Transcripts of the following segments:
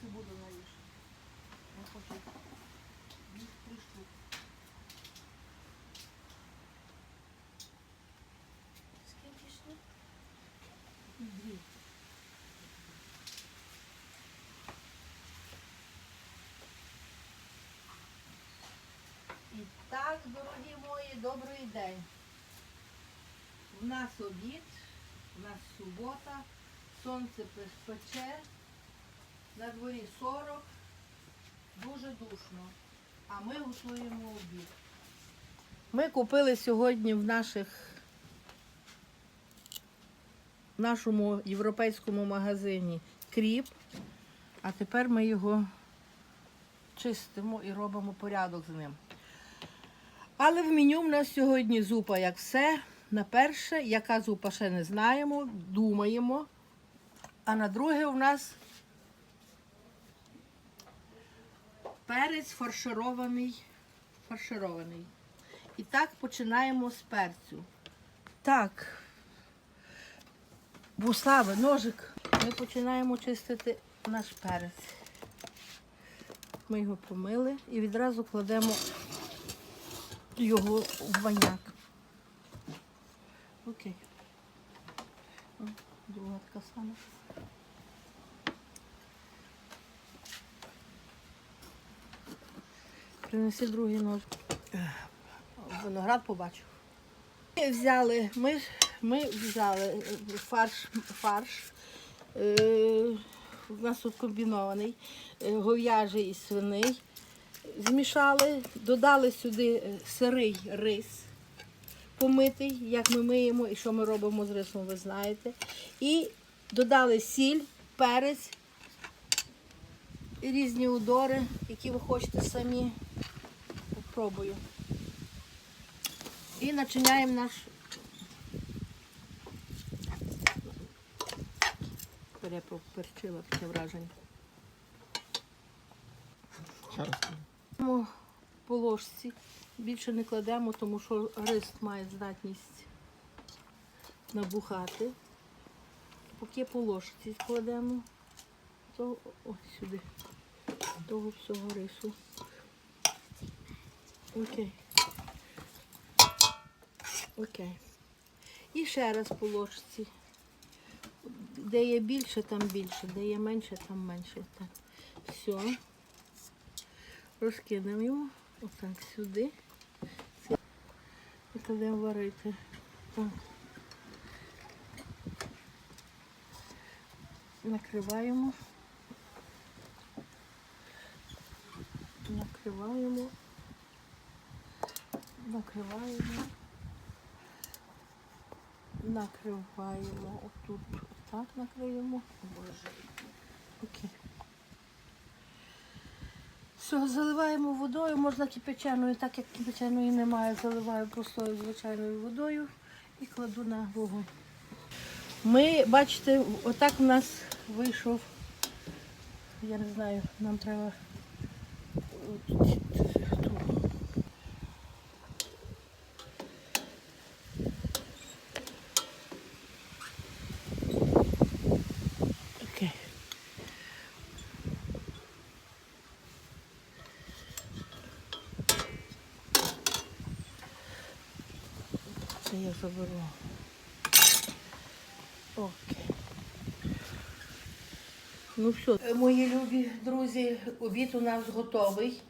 цибулю наріж. Я хочу дві три штуки. Скільки штук? Дві. І так, дорогі мої, добрий день. У нас обід, у нас субота, сонце пече, на дворі 40, дуже душно, а ми готуємо обід. Ми купили сьогодні в наших в нашому європейському магазині кріп, а тепер ми його чистимо і робимо порядок з ним. Але в меню в нас сьогодні зупа як все. На перше, яка зупа ще не знаємо, думаємо. А на друге у нас перець фарширований. фарширований. І так починаємо з перцю. Так, Буславе, ножик. Ми починаємо чистити наш перець. Ми його помили і відразу кладемо його в баняк. Окей. Друга така сама. Принеси другий нож. Виноград побачив. Ми взяли, ми, ми взяли е, фарш, фарш. Е, у нас тут комбінований, е, гов'яжий і свиний. Змішали, додали сюди е, сирий рис помитий, як ми миємо і що ми робимо з рисом, ви знаєте. І додали сіль, перець, і різні удори, які ви хочете самі. Попробую. І начиняємо наш. Переперчила таке враження. Ще по ложці. Більше не кладемо, тому що рис має здатність набухати. Поки по ложці складемо, то ось сюди, того всього рису. Окей. Окей. І ще раз по ложці. Де є більше, там більше, де є менше, там менше. Так. Все. Розкинемо його отак сюди. І кладемо варити. Так. Накриваємо. Накриваємо. Накриваємо. Накриваємо. Отут отак накриємо. Боже. Окей. Все, заливаємо водою, можна кипяченою, так як кипяченої немає, заливаю простою звичайною водою і кладу на вогонь. Ми, бачите, отак у нас вийшов, я не знаю, нам треба. Це я заберу. Окей. Ну все, мої любі друзі, обід у нас готовий.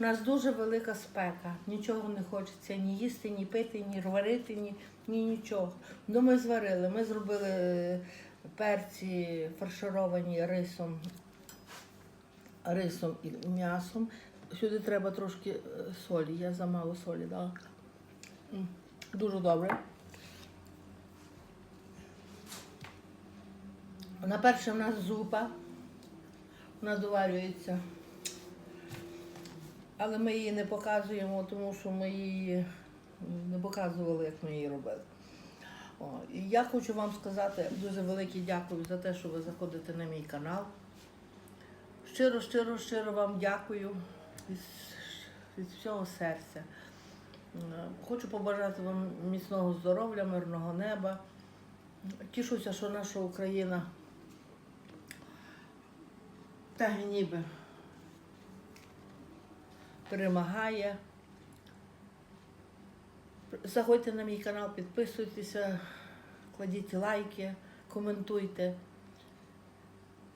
У нас дуже велика спека. Нічого не хочеться ні їсти, ні пити, ні варити, ні, ні нічого. Ну ми зварили. Ми зробили е, перці фаршировані рисом, рисом і м'ясом. Сюди треба трошки е, солі. Я замало солі дала. Дуже добре. На перше в нас зупа. Вона доварюється. Але ми її не показуємо, тому що ми її не показували, як ми її робили. О, і я хочу вам сказати дуже велике дякую за те, що ви заходите на мій канал. Щиро, щиро, щиро вам дякую від, від всього серця. Хочу побажати вам міцного здоров'я, мирного неба. Тішуся, що наша Україна Так ніби перемагає. Заходьте на мій канал, підписуйтеся, кладіть лайки, коментуйте.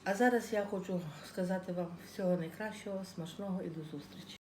А зараз я хочу сказати вам всього найкращого, смачного і до зустрічі.